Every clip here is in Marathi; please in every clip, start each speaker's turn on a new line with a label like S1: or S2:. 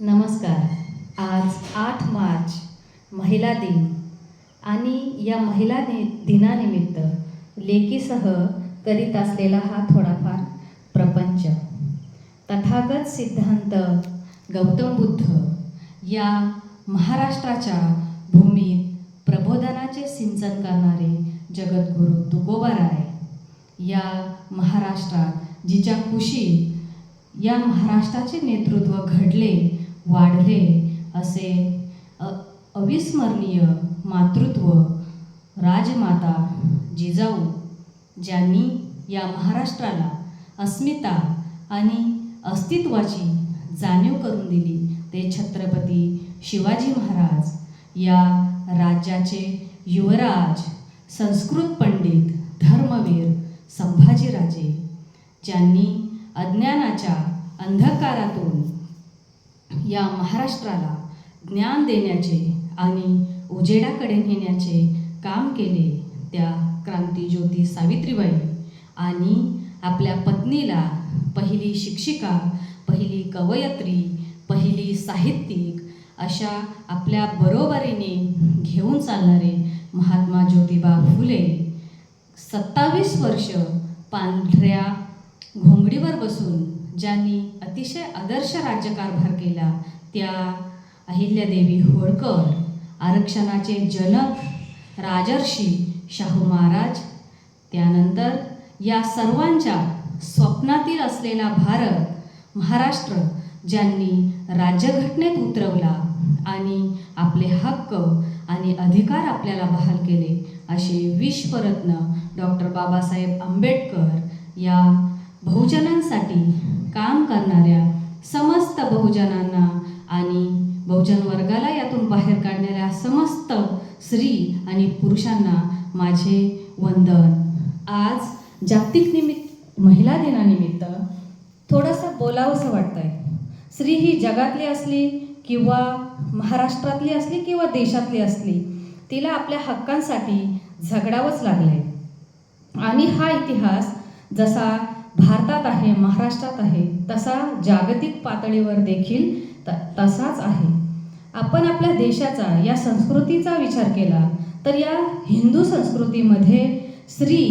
S1: नमस्कार. आज आठ मार्च महिला दिन. आणि या महिला दि दिनानिमित्त लेकीसह करीत असलेला हा थोडाफार प्रपंच. तथागत सिद्धांत गौतम बुद्ध या महाराष्ट्राच्या भूमीत प्रबोधनाचे सिंचन करणारे जगद्गुरू तुकोबाराय या महाराष्ट्रात जिच्या कुशीत या महाराष्ट्राचे नेतृत्व घडले वाढले असे अ अविस्मरणीय मातृत्व राजमाता जिजाऊ ज्यांनी या महाराष्ट्राला अस्मिता आणि अस्तित्वाची जाणीव करून दिली ते छत्रपती शिवाजी महाराज या राज्याचे युवराज संस्कृत पंडित धर्मवीर संभाजीराजे ज्यांनी अज्ञानाच्या अंधकारातून या महाराष्ट्राला ज्ञान देण्याचे आणि उजेडाकडे नेण्याचे काम केले त्या क्रांतीज्योती सावित्रीबाई. आणि आपल्या पत्नीला पहिली शिक्षिका पहिली कवयत्री पहिली साहित्यिक अशा आपल्या बरोबरीने घेऊन चालणारे महात्मा ज्योतिबा फुले सत्तावीस वर्ष पांढऱ्या घोंगडीवर बसून ज्यांनी अतिशय आदर्श राज्यकारभार केला त्या अहिल्यादेवी होळकर आरक्षणाचे जनक राजर्षी शाहू महाराज त्यानंतर या सर्वांच्या स्वप्नातील असलेला भारत महाराष्ट्र ज्यांनी राज्यघटनेत उतरवला आणि आपले हक्क आणि अधिकार आपल्याला बहाल केले असे विश्वरत्न डॉक्टर बाबासाहेब आंबेडकर या बहुजनांसाठी काम करणाऱ्या समस्त बहुजनांना आणि बहुजन वर्गाला यातून बाहेर काढणाऱ्या समस्त स्त्री आणि पुरुषांना माझे वंदन. आज जागतिक निमित्त महिला दिनानिमित्त थोडंसं बोलावंसं वाटतं आहे स्त्री ही जगातली असली किंवा महाराष्ट्रातली असली किंवा देशातली असली तिला आपल्या हक्कांसाठी झगडावंच लागलं आहे आणि हा इतिहास जसा भारतात आहे महाराष्ट्रात आहे तसा जागतिक पातळीवर देखील त तसाच आहे. आपण आपल्या देशाचा या संस्कृतीचा विचार केला तर या हिंदू संस्कृतीमध्ये स्त्री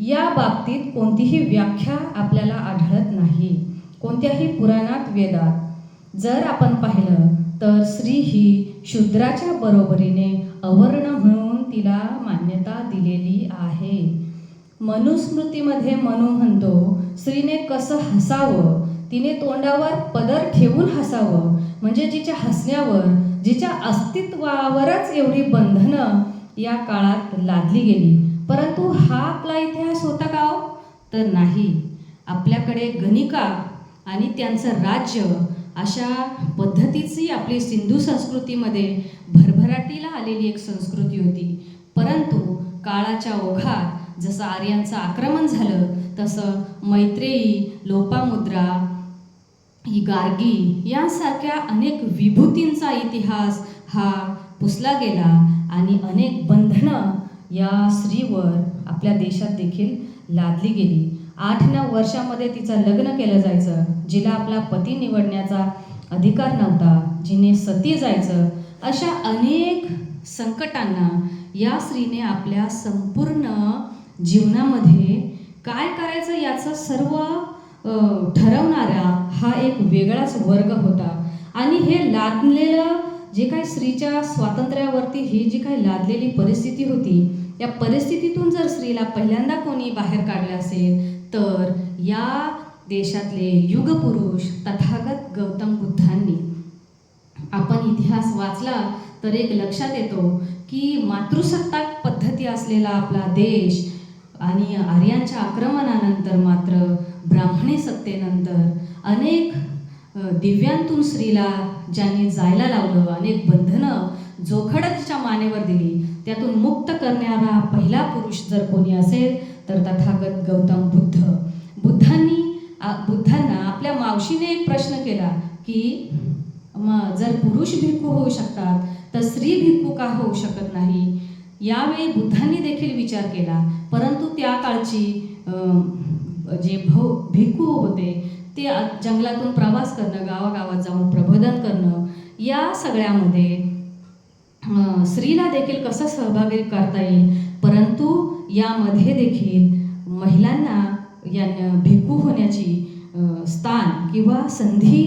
S1: या बाबतीत कोणतीही व्याख्या आपल्याला आढळत नाही. कोणत्याही पुराणात वेदात जर आपण पाहिलं तर स्त्री ही शूद्राच्या बरोबरीने अवर्ण म्हणून तिला मान्यता दिलेली आहे. मनुस्मृतीमध्ये मनु म्हणतो स्त्रीने कसं हसावं? तिने तोंडावर पदर ठेवून हसावं. म्हणजे जिच्या हसण्यावर जिच्या अस्तित्वावरच एवढी बंधनं या काळात लादली गेली. परंतु हा आपला इतिहास होता का हो? तर नाही. आपल्याकडे गणिका आणि त्यांचं राज्य अशा पद्धतीची आपली सिंधू संस्कृतीमध्ये भरभराटीला आलेली एक संस्कृती होती. परंतु काळाच्या ओघात जसं आर्यांचं आक्रमण झालं तसं मैत्रेयी लोपामुद्रा ही गार्गी यांसारख्या अनेक विभूतींचा इतिहास हा पुसला गेला आणि अनेक बंधनं या स्त्रीवर आपल्या देशात देखील लादली गेली. आठ नऊ वर्षामध्ये तिचं लग्न केलं जायचं. जिला आपला पती निवडण्याचा अधिकार नव्हता. जिने सती जायचं. अशा अनेक संकटांना या स्त्रीने आपल्या संपूर्ण जीवनामध्ये काय करायचं याचं सर्व ठरवणाऱ्या ठरवणारा हा एक वेगळाच वर्ग होता. आणि हे लादलेलं जे काही स्त्रीच्या स्वातंत्र्यावरती ही जी काही लादलेली परिस्थिती होती या परिस्थितीतून जर स्त्रीला पहिल्यांदा कोणी बाहेर काढलं असेल तर या देशातले युगपुरुष तथागत गौतम बुद्धांनी. आपण इतिहास वाचला तर एक लक्षात येतो की मातृसत्ताक पद्धती असलेला आपला देश आणि आर्यांच्या आक्रमणानंतर मात्र ब्राह्मणी सत्तेनंतर अनेक दिव्यांतून स्त्रीला ज्यांनी जायला लावलं अनेक बंधनं जोखडतच्या मानेवर दिली त्यातून मुक्त करणारा पहिला पुरुष जर कोणी असेल तर तथागत गौतम बुद्ध. बुद्धांनी बुद्धांना आपल्या मावशीने एक प्रश्न केला की मग जर पुरुष भिक्खू होऊ शकतात तर स्त्री भिक्खू का होऊ शकत नाही? यावेळी बुद्धांनी देखील विचार केला. परंतु त्या काळची जे भौ भिक्खू होते ते जंगलातून प्रवास करणं गावागावात जाऊन प्रबोधन करणं या सगळ्यामध्ये स्त्रीला देखील कसं सहभागी करता येईल? परंतु यामध्ये देखील महिलांना यांना भिक्खू होण्याची स्थान किंवा संधी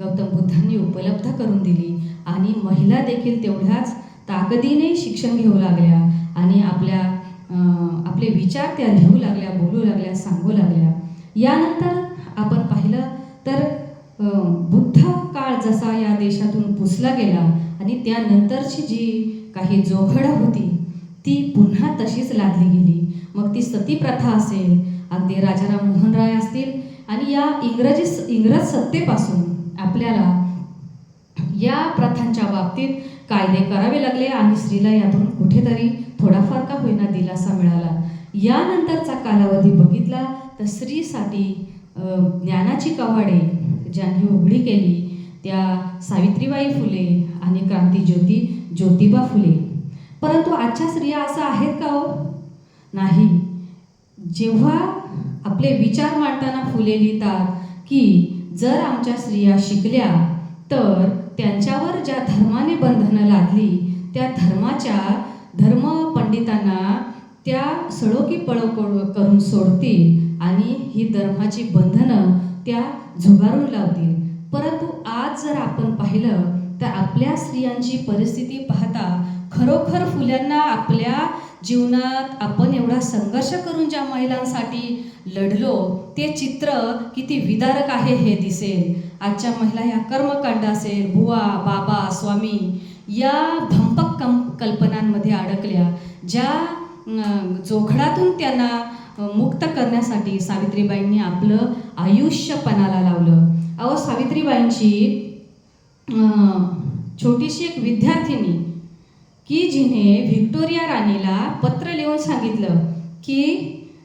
S1: गौतम बुद्धांनी उपलब्ध करून दिली आणि महिला देखील तेवढ्याच ताकदीने शिक्षण घेऊ लागल्या आणि आपल्या आपले विचार त्या लिहू लागल्या बोलू लागल्या सांगू लागल्या. यानंतर आपण पाहिलं तर बुद्ध काळ जसा या देशातून पुसला गेला आणि त्यानंतरची जी काही जोखड होती ती पुन्हा तशीच लादली गेली. मग ती सती प्रथा असेल अगदी राजाराम मोहन राय असतील आणि या इंग्रजी इंग्रज सत्तेपासून आपल्याला या प्रथांच्या बाबतीत कायदे करावे लागले आणि स्त्रीला यातून कुठेतरी थोडाफार का होईना दिलासा मिळाला. यानंतरचा कालावधी बघितला तर स्त्रीसाठी ज्ञानाची कवाडे ज्यांनी उघडी केली त्या सावित्रीबाई फुले आणि क्रांतीज्योती ज्योतिबा फुले. परंतु आजच्या स्त्रिया असं आहेत का हो? नाही. जेव्हा आपले विचार मांडताना फुले लिहितात की जर आमच्या स्त्रिया शिकल्या तर त्यांच्यावर ज्या धर्माने बंधनं लादली त्या धर्माच्या धर्म पंडितांना त्या सळोकी पळो करून सोडतील आणि ही धर्माची बंधनं त्या झुगारून लावतील. परंतु आज जर आपण पाहिलं तर आपल्या स्त्रियांची परिस्थिती पाहता खरोखर फुल्यांना आपल्या जीवनात आपण एवढा संघर्ष करून ज्या महिलांसाठी लढलो ते चित्र किती विदारक आहे हे दिसेल. आजच्या महिला या कर्मकांड असेल बुवा बाबा स्वामी या भंपक कम कल्पनांमध्ये अडकल्या ज्या जोखडातून त्यांना मुक्त करण्यासाठी सावित्रीबाईंनी आपलं आयुष्य पणाला लावलं. अहो सावित्रीबाईंची छोटीशी एक विद्यार्थिनी की जिने व्हिक्टोरिया राणीला पत्र लिहून सांगितलं की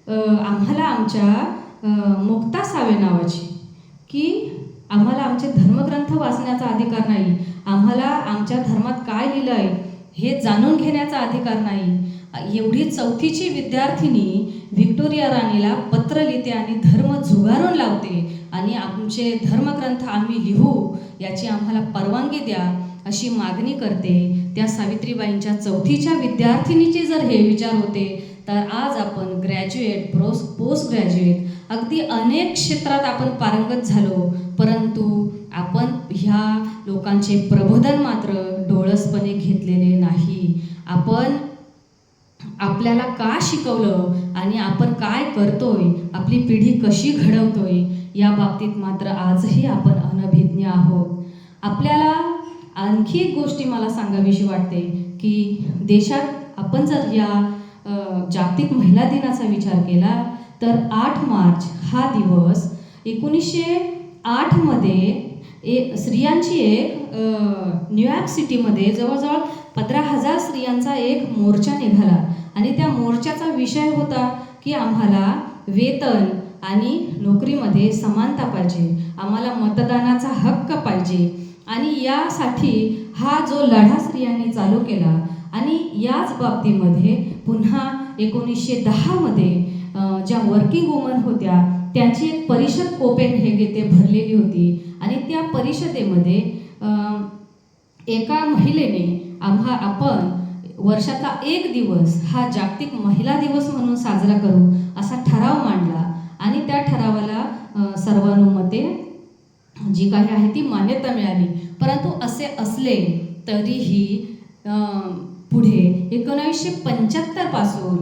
S1: आम्हाला आमच्या मुक्ता सावे नावाची की आम्हाला आमचे धर्मग्रंथ वाचण्याचा अधिकार नाही आम्हाला आमच्या धर्मात काय लिहिलं आहे हे जाणून घेण्याचा अधिकार नाही. एवढी चौथीची विद्यार्थिनी व्हिक्टोरिया राणीला पत्र लिहिते आणि धर्म झुगारून लावते आणि आमचे धर्मग्रंथ आम्ही लिहू याची आम्हाला परवानगी द्या अशी मागणी करते. त्या सावित्रीबाईंच्या चौथीच्या विद्यार्थिनीचे जर हे विचार होते तर आज आपण ग्रॅज्युएट प्रोस पोस्ट ग्रॅज्युएट अगदी अनेक क्षेत्रात आपण पारंगत झालो. परंतु आपण ह्या लोकांचे प्रबोधन मात्र डोळसपणे घेतलेले नाही. आपण आपल्याला का शिकवलं आणि आपण काय करतोय? आपली पिढी कशी घडवतोय? या बाबतीत मात्र आजही आपण अनभिज्ञ आहोत. आपल्याला आणखी एक गोष्टी मला सांगावीशी वाटते की देशात आपण जर या जागतिक महिला दिनाचा विचार केला तर आठ मार्च हा दिवस एकोणीसशे आठमध्ये ए स्त्रियांची एक न्यूयॉर्क सिटीमध्ये जवळजवळ पंधरा हजार स्त्रियांचा एक मोर्चा निघाला. आणि त्या मोर्चाचा विषय होता की आम्हाला वेतन आणि नोकरीमध्ये समानता पाहिजे. आम्हाला मतदानाचा हक्क पाहिजे. आणि यासाठी हा जो लढा स्त्रियांनी चालू केला आणि याच बाबतीमध्ये पुन्हा एकोणीसशे दहामध्ये ज्या वर्किंग वुमन होत्या त्यांची एक परिषद कोपेन हे येथे भरलेली होती. परिषदेमध्ये एका महिलेने आम्हा आपण वर्षाचा एक दिवस हा जागतिक महिला दिवस म्हणून साजरा करू असा ठराव मांडला आणि त्या ठरावाला सर्वानुमते जी काही आहे ती मान्यता मिळाली. परंतु असे असले तरीही पुढे एकोणावीसशे पंच्याहत्तरपासून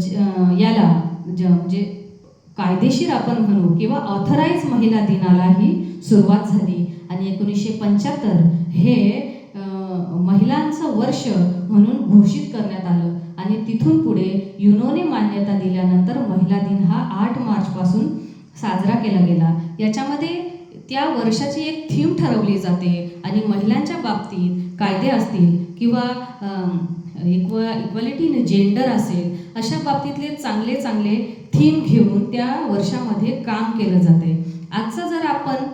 S1: ज- याला ज म्हणजे कायदेशीर आपण म्हणू किंवा ऑथराईज महिला दिनालाही सुरुवात झाली. आणि एकोणीसशे पंच्याहत्तर हे महिलांचं वर्ष म्हणून घोषित करण्यात आलं. आणि तिथून पुढे युनोने मान्यता दिल्यानंतर महिला दिन हा आठ मार्चपासून साजरा केला गेला. याच्यामध्ये त्या वर्षाची एक थीम ठरवली जाते. आणि महिलांच्या बाबतीत कायदे असतील किंवा इक्व इक्वॅलिटी इन जेंडर असेल अशा बाबतीतले चांगले चांगले थीम घेऊन त्या वर्षामध्ये काम केलं जाते. आजचा जर आपण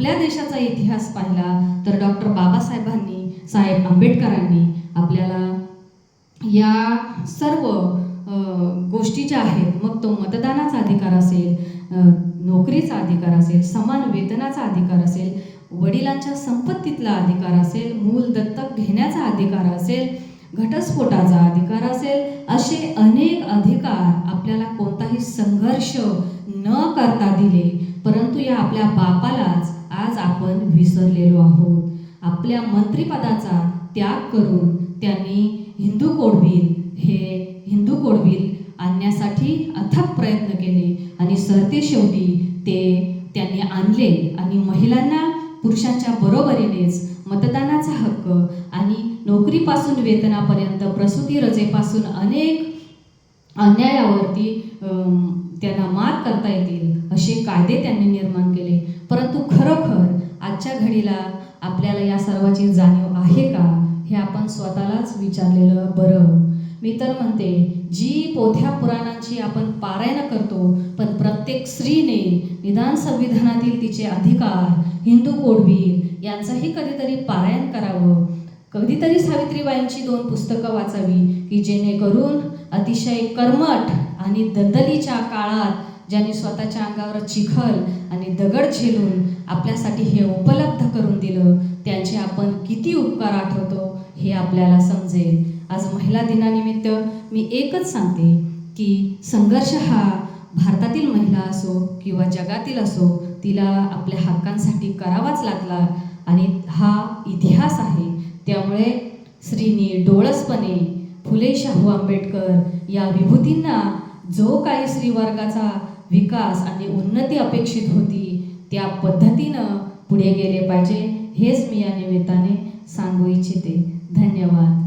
S1: आपल्या देशाचा इतिहास पाहिला तर डॉक्टर बाबासाहेबांनी साहेब आंबेडकरांनी आपल्याला या सर्व गोष्टी ज्या आहेत मग तो मतदानाचा अधिकार असेल नोकरीचा अधिकार असेल समान वेतनाचा अधिकार असेल वडिलांच्या संपत्तीतला अधिकार असेल मूल दत्तक घेण्याचा अधिकार असेल घटस्फोटाचा अधिकार असेल असे अनेक अधिकार आपल्याला कोणताही संघर्ष न करता दिले परंतु या आपल्या बापालाच आज आपण विसरलेलो आहोत. आपल्या मंत्रिपदाचा त्याग करून त्यांनी हिंदू कोडबिल हे हिंदू कोडबिल आणण्यासाठी अथक प्रयत्न केले आणि सरतेशेवटी ते त्यांनी आणले आणि महिलांना पुरुषांच्या बरोबरीनेच मतदानाचा हक्क आणि नोकरीपासून वेतनापर्यंत प्रसूती रजेपासून अनेक अन्यायावरती त्याला त्यांना मात करता येतील असे कायदे त्यांनी निर्माण केले. परंतु खरोखर आजच्या घडीला आपल्याला या सर्वाची जाणीव आहे का हे आपण स्वतःलाच विचारलेलं बरं. मी तर म्हणते जी पोथ्या पुराणांची आपण पारायण करतो पण प्रत्येक स्त्रीने निदान संविधानातील तिचे अधिकार हिंदू कोडबीर यांचंही कधीतरी पारायण करावं. कधीतरी सावित्रीबाईंची दोन पुस्तकं वाचावी की जेणेकरून अतिशय कर्मठ आणि दलदलीच्या काळात ज्यांनी स्वतःच्या अंगावर चिखल आणि दगड झेलून आपल्यासाठी हे उपलब्ध करून दिलं त्यांचे आपण किती उपकार आठवतो हे आपल्याला समजेल. आज महिला दिनानिमित्त मी एकच सांगते की संघर्ष हा भारतातील महिला असो किंवा जगातील असो तिला आपल्या हक्कांसाठी करावाच लागला आणि हा इतिहास आहे. त्यामुळे स्त्रीनी डोळसपणे फुले शाहू हो आंबेडकर या विभूतींना जो काही स्त्रीवर्गाचा विकास आणि उन्नती अपेक्षित होती त्या पद्धतीनं पुढे गेले पाहिजे हेच मी या निमित्ताने सांगू इच्छिते. धन्यवाद.